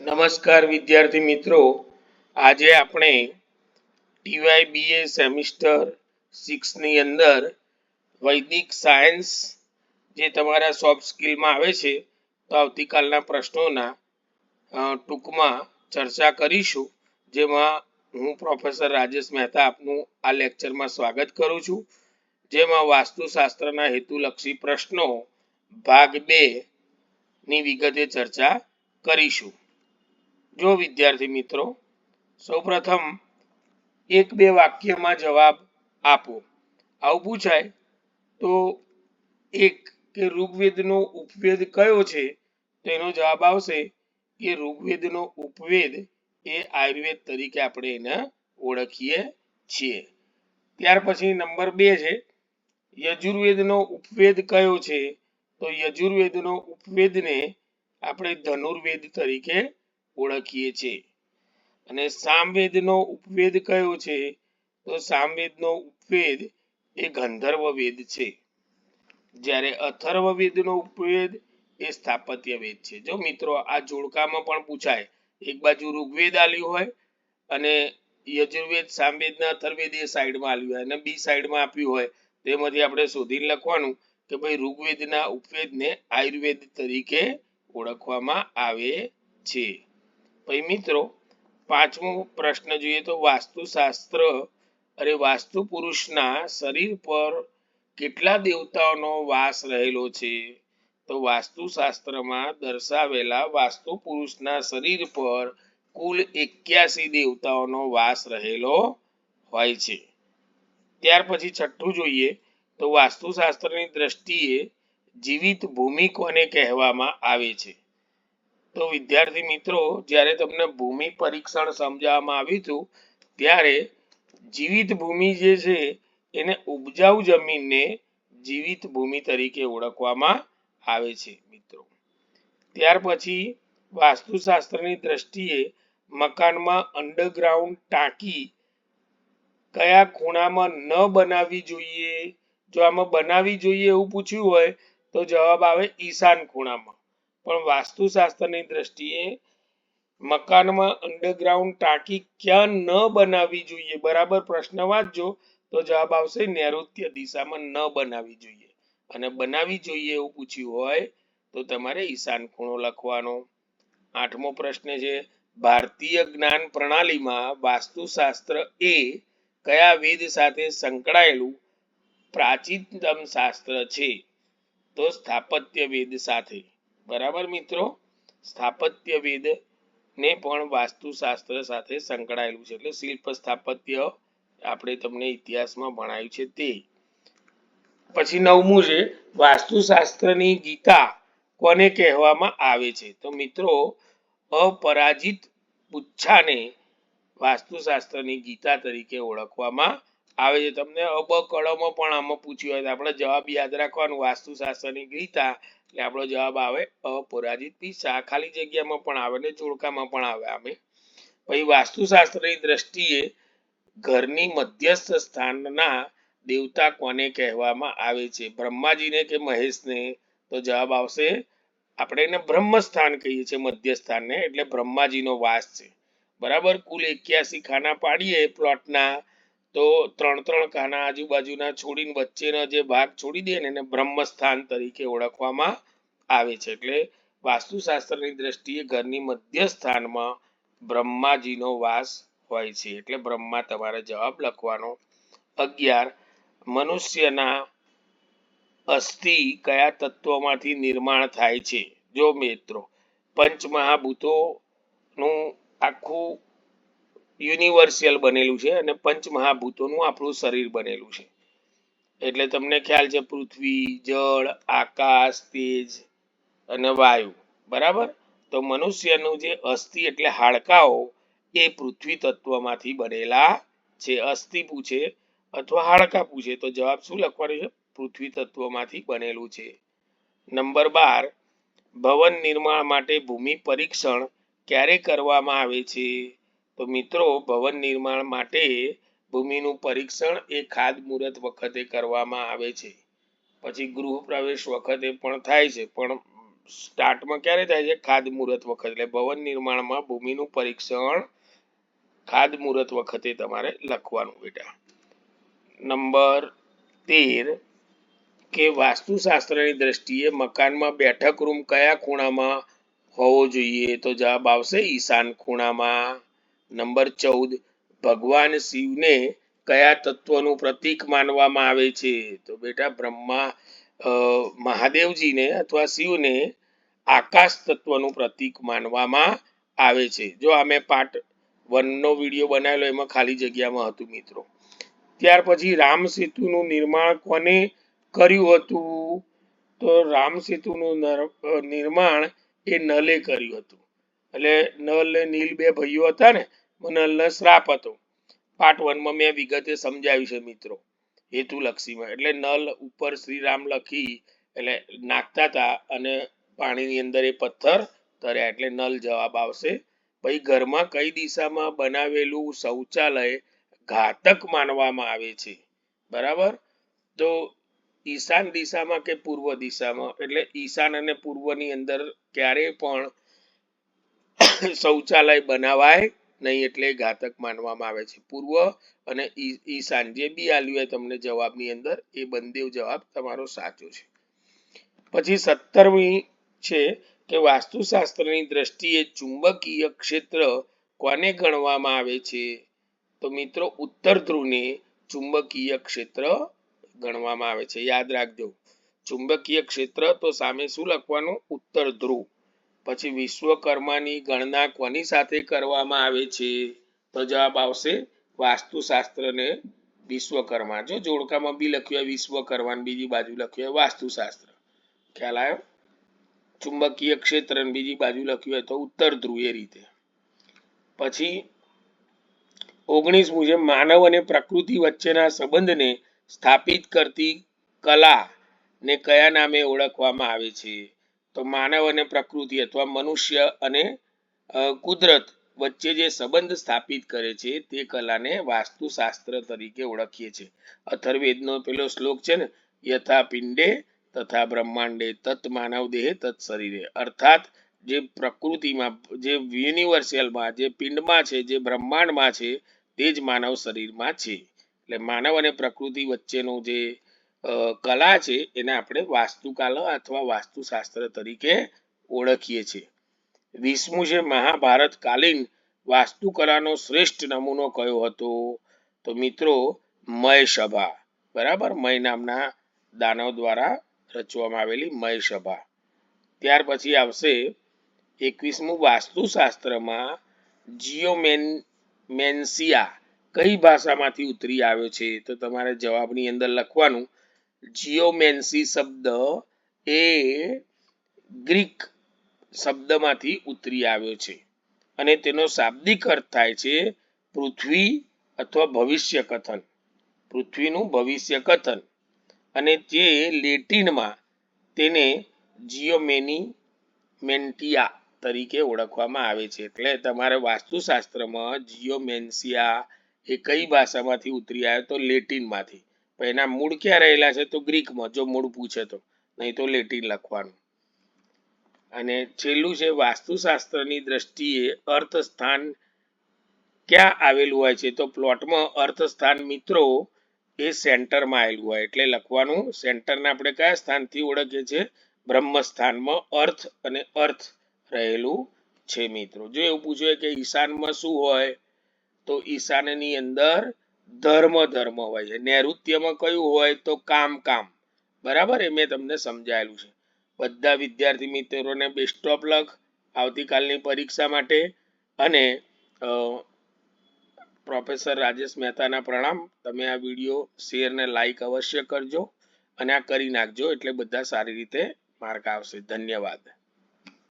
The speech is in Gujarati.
નમસ્કાર વિદ્યાર્થી મિત્રો. આજે આપણે ટીવાય બીએ સેમિસ્ટર સિક્સની અંદર વૈદિક સાયન્સ જે તમારા સોફ્ટ સ્કિલમાં આવે છે, તો આવતીકાલના પ્રશ્નોના ટૂંકમાં ચર્ચા કરીશું. જેમાં હું પ્રોફેસર રાજેશ મહેતા આપનું આ લેક્ચરમાં સ્વાગત કરું છું. જેમાં વાસ્તુશાસ્ત્રના હેતુલક્ષી પ્રશ્નો ભાગ બે ની વિગતે ચર્ચા કરીશું. જો વિદ્યાર્થી મિત્રો, સૌપ્રથમ એક બે વાક્યમાં જવાબ આપો. આવું પૂછાય તો એક કે ઋગ્વેદનો ઉપવેદ કયો છે? તો એનો જવાબ આવશે કે ઋગ્વેદનો ઉપવેદ એ આયુર્વેદ તરીકે આપણે એને ઓળખીએ છીએ. ત્યાર પછી નંબર બે છે, યજુર્વેદનો ઉપવેદ કયો છે? તો યજુર્વેદનો ઉપવેદને આપણે ધનુર્વેદ તરીકે ઓળખીએ છીએ અને સામવેદનો ઉપવેદ કયો છે? તો સામવેદનો ઉપવેદ એ ગંધર્વ વેદ છે. જ્યારે અથર્વવેદનો ઉપવેદ એ સ્થાપત્ય વેદ છે. જો મિત્રો, આ જોડકામાં પણ પૂછાય. એક બાજુ ઋગ્વેદ આલ્યું હોય અને યજુર્વેદ સામવેદ ને અથર્વેદ એ સાઈડમાં આલ્યું હોય અને બી સાઈડમાં આપ્યું હોય, તેમાંથી આપણે શોધીને લખવાનું કે ભાઈ ઋગ્વેદના ઉપવેદને આયુર્વેદ તરીકે ઓળખવામાં આવે છે. પછી મિત્રો, પાંચમો પ્રશ્ન જોઈએ તો વાસ્તુશાસ્ત્ર અરે વાસ્તુ પુરુષના શરીર પર કેટલા દેવતાઓનો વાસ રહેલો છે? તો વાસ્તુશાસ્ત્રમાં દર્શાવેલા વાસ્તુ પુરુષના શરીર પર કુલ એક્યાસી દેવતાઓનો વાસ રહેલો હોય છે. ત્યાર પછી છઠ્ઠું જોઈએ તો વાસ્તુશાસ્ત્રની દ્રષ્ટિએ જીવિત ભૂમિ કોને કહેવામાં આવે છે. તો વિદ્યાર્થી મિત્રો, જ્યારે તમને ભૂમિ પરીક્ષણ સમજાવવામાં આવ્યું હતું, ત્યારે જીવિત ભૂમિ જે છે, એને ઉપજાઉ જમીનને જીવિત ભૂમિ તરીકે ઓળખવામાં આવે છે, મિત્રો. ત્યાર પછી વાસ્તુશાસ્ત્રની દ્રષ્ટિએ મકાનમાં અંડરગ્રાઉન્ડ ટાંકી કયા ખૂણામાં ન બનાવવી જોઈએ? જો આમાં બનાવવી જોઈએ એવું પૂછ્યું હોય, તો જવાબ આવે ઈશાન ખૂણામાં. પણ વાસ્તુશાસ્ત્રની દ્રષ્ટિએ મકાનમાં અંડરગ્રાઉન્ડ ટાંકી ક્યાં ન બનાવવી જોઈએ? બરાબર પ્રશ્ન વાંચજો, તો જવાબ આવશે નૈઋત્ય દિશામાં ન બનાવવી જોઈએ. અને બનાવવી જોઈએ એવું પૂછ્યું હોય, તો તમારે ઈશાન ખૂણો લખવાનો. આઠમો પ્રશ્ન છે, ભારતીય જ્ઞાન પ્રણાલીમાં વાસ્તુશાસ્ત્ર એ કયા વેદ સાથે સંકળાયેલું પ્રાચીનતમ શાસ્ત્ર છે? તો સ્થાપત્ય વેદ સાથે. બરાબર મિત્રો? સ્થાપત્ય વેદ ને પણ વાસ્તુશાસ્ત્ર સાથે સંકળાયેલું છે. એટલે શિલ્પ સ્થાપત્ય આપણે તમને ઇતિહાસમાં ભણાયું છે તે. પછી નવમું છે, વાસ્તુશાસ્ત્રની ગીતા કોને કહેવામાં આવે છે? તો મિત્રો, અપરાજિત પુચ્છાને વાસ્તુશાસ્ત્રની ગીતા તરીકે ઓળખવામાં આવે છે. તમને અબ કળમો પણ આમાં પૂછ્યું હોય આપણે જવાબ યાદ રાખવાનું. વાસ્તુશાસ્ત્રની ગીતા એટલે આપણો જવાબ આવે અપરાજિત પીસા ખાલી જગ્યામાં પણ આવે ને ચોળકામાં પણ આવે આમે પછી વાસ્તુશાસ્ત્રની દ્રષ્ટિએ ઘરની મધ્યસ્થ સ્થાનના દેવતા કોને કહેવામાં આવે છે? બ્રહ્માજીને કે મહેશને? તો જવાબ આવશે, આપણે એને બ્રહ્મસ્થાન કહીએ છીએ, મધ્યસ્થાનને. એટલે બ્રહ્માજીનો વાસ છે. બરાબર? કુલ એક્યાસી ખાના પાડીએ, પ્લોટના તો ત્રણ ત્રણ કાના આજુબાજુના છોડીને વચ્ચેનો જે ભાગ છોડી દે ને એને બ્રહ્મસ્થાન તરીકે ઓળખવામાં આવે છે. એટલે વાસ્તુશાસ્ત્રની દ્રષ્ટિએ ઘરની મધ્ય સ્થાનમાં બ્રહ્માજીનો વાસ હોય છે. એટલે બ્રહ્મા તમારે જવાબ લખવાનો. અગિયાર, મનુષ્યના અસ્થિ કયા તત્વોમાંથી નિર્માણ થાય છે? જો મિત્રો, પંચમહાભૂતોનું આખું યુનિવર્સલ બનેલું છે અને પંચમહાભૂતોનું આપણું શરીર બનેલું છે. એટલે તમને ખ્યાલ છે પૃથ્વી, જળ, આકાશ, તેજ અને વાયુ. બરાબર? તો મનુષ્યનું જે અસ્થિ એટલે હાડકાઓ એ પૃથ્વી તત્વમાંથી બનેલા છે. અસ્થિ પૂછે અથવા હાડકા પૂછે. તો જવાબ શું લખવાનો છે? પૃથ્વી તત્વમાંથી બનેલું છે. નંબર બાર, ભવન નિર્માણ માટે ભૂમિ પરીક્ષણ ક્યારે કરવામાં આવે છે? તો મિત્રો, ભવન નિર્માણ માટે ભૂમિનું પરીક્ષણ એ ખાદ મુહૂર્ત વખતે કરવામાં આવે છે. પછી ગૃહ પ્રવેશ વખતે પણ થાય છે, પણ સ્ટાર્ટમાં ક્યારે થાય છે? ખાદ મુહૂર્ત વખત. એટલે ભવન નિર્માણમાં ભૂમિનું પરીક્ષણ ખાદ મુહૂર્ત વખતે તમારે લખવાનું બેટા. નંબર તેર, કે વાસ્તુશાસ્ત્રની દ્રષ્ટિએ મકાનમાં બેઠક રૂમ કયા ખૂણામાં હોવો જોઈએ? તો જવાબ આવશે ઈશાન ખૂણામાં. નંબર ચૌદ, ભગવાન શિવને કયા તત્વનું પ્રતીક માનવામાં આવે છે? તો બેટા બ્રહ્મા મહાદેવજીને અથવા શિવને આકાશ તત્વનું પ્રતીક માનવામાં આવે છે. જો આ મેં પાર્ટ વનનો વીડિયો બનાવેલો, એમાં ખાલી જગ્યામાં હતું મિત્રો. ત્યાર પછી રામ સેતુનું નિર્માણ કોને કર્યું હતું? તો રામ સેતુનું નર- નિર્માણ એ નલે કર્યું હતું. એટલે નલ ને નીલ બે ભાઈઓ હતા ને નલને શ્રાપ હતો. પાર્ટ વનમાં મેં વિગતે સમજાવ્યું છે મિત્રો. હેતુલક્ષીમાં. એટલે નલ ઉપર શ્રી રામ લખી, એટલે નાખતા હતા અને પાણીની અંદર એ પથ્થર તર્યા. એટલે નલ જવાબ આવશે પછી ઘરમાં કઈ દિશામાં બનાવેલું શૌચાલય ઘાતક માનવામાં આવે છે? બરાબર? તો ઈશાન દિશામાં કે પૂર્વ દિશામાં? એટલે ઈશાન અને પૂર્વની અંદર ક્યારેય પણ શૌચાલય બનાવાય નહીં એટલે ઘાતક માનવામાં આવે છે. પૂર્વ અને ઈશાન જે બી આલ્યું તમને જવાબની અંદર, એ બંદેવ જવાબ તમારો સાચો છે. પછી સત્તરમી છે કે વાસ્તુશાસ્ત્રની દ્રષ્ટિએ ચુંબકીય ક્ષેત્ર કોને ગણવામાં આવે છે? તો મિત્રો ઉત્તર ધ્રુવને ચુંબકીય ક્ષેત્ર ગણવામાં આવે છે. યાદ રાખજો. ચુંબકીય ક્ષેત્ર તો સામે શું લખવાનું? ઉત્તર ધ્રુવ. પછી વિશ્વકર્માની ગણના કોની સાથે કરવામાં આવે છે? તો જવાબ આવશે વાસ્તુશાસ્ત્રને વિશ્વકર્મા. જો જોડકામાં બી લખ્યું હોય વિશ્વકર્મા બીજી બાજુ લખ્યું હોય વાસ્તુશાસ્ત્ર. ખ્યાલ આવ્યો? ચુંબકીય ક્ષેત્ર બીજી બાજુ લખ્યું હોય તો ઉત્તર ધ્રુવ એ રીતે. પછી ઓગણીસ મુજબ માનવ અને પ્રકૃતિ વચ્ચેના સંબંધને સ્થાપિત કરતી કલા ને કયા નામે ઓળખવામાં આવે છે? તો માનવ અને પ્રકૃતિ અથવા મનુષ્ય અને કુદરત વચ્ચે જે સંબંધ સ્થાપિત કરે છે તે કલાને વાસ્તુશાસ્ત્ર તરીકે ઓળખીએ છીએ. અથર્વેદનો પેલો શ્લોક છે ને, યથા પિંડે તથા બ્રહ્માંડે તત માનવ દેહે તત શરીરે. અર્થાત જે પ્રકૃતિમાં, જે યુનિવર્સલમાં જે પિંડમાં છે, જે બ્રહ્માંડમાં છે, તે જ માનવ શરીરમાં છે. એટલે માનવ અને પ્રકૃતિ વચ્ચેનો જે કલા છે એને આપણે વાસ્તુકલા અથવા વાસ્તુશાસ્ત્ર તરીકે ઓળખીએ છીએ. વીસમું છે મહાભારત કાલીન વાસ્તુકલાનો શ્રેષ્ઠ નમૂનો કયો હતો? તો મિત્રો, મય સભા. બરાબર? મય નામના દાનવ દ્વારા રચવામાં આવેલી મય સભા. ત્યાર પછી આવશે એકવીસમું વાસ્તુશાસ્ત્રમાં જીઓમેન મેન્સિયા કઈ ભાષામાંથી ઉતરી આવ્યો છે? તો તમારે જવાબની અંદર લખવાનું જીઓમેન્સી શબ્દ એ ગ્રીક શબ્દમાંથી ઉતરી આવ્યો છે. અને તેનો શાબ્દિક અર્થ થાય છે પૃથ્વી અથવા ભવિષ્ય કથન. પૃથ્વીનું ભવિષ્ય કથન. અને જે લેટિનમાં તેને જીઓમેની મેન્ટિયા તરીકે ઓળખવામાં આવે છે. એટલે તમારે વાસ્તુશાસ્ત્રમાં જીઓમેન્સિયા એ કઈ ભાષામાંથી ઉતરી આવ્યો તો લેટિનમાંથી. એના મૂળ ક્યાં રહેલા છે તો ગ્રીકમાં, જો મૂળ પૂછે તો. નહીં તો લેટિન લખવાનું. અને છેલ્લું છે, વાસ્તુશાસ્ત્રની દ્રષ્ટિએ અર્થસ્થાન ક્યાં આવેલું હોય છે તો પ્લોટમાં અર્થસ્થાન મિત્રો એ સેન્ટરમાં આવેલું હોય. એટલે લખવાનું સેન્ટરને આપણે કયા સ્થાનથી ઓળખીએ છીએ? બ્રહ્મ સ્થાનમાં અર્થ અને અર્થ રહેલું છે મિત્રો. જો એવું પૂછ્યું કે ઈશાનમાં શું હોય, તો ઈશાનની અંદર ધર્મ ધર્મ હોય છે. નૈઋત્યમાં કયું હોય તો કામ કામ. બરાબર? એ મેં તમને સમજાયેલું છે. બધા વિદ્યાર્થી મિત્રોને બેસ્ટ ઓફ લક આવતીકાલની પરીક્ષા માટે. અને પ્રોફેસર રાજેશ મહેતાના પ્રણામ. તમે આ વીડિયો શેર ને લાઈક અવશ્ય કરજો અને આ કરી નાખજો એટલે બધા સારી રીતે માર્ક આવશે. ધન્યવાદ.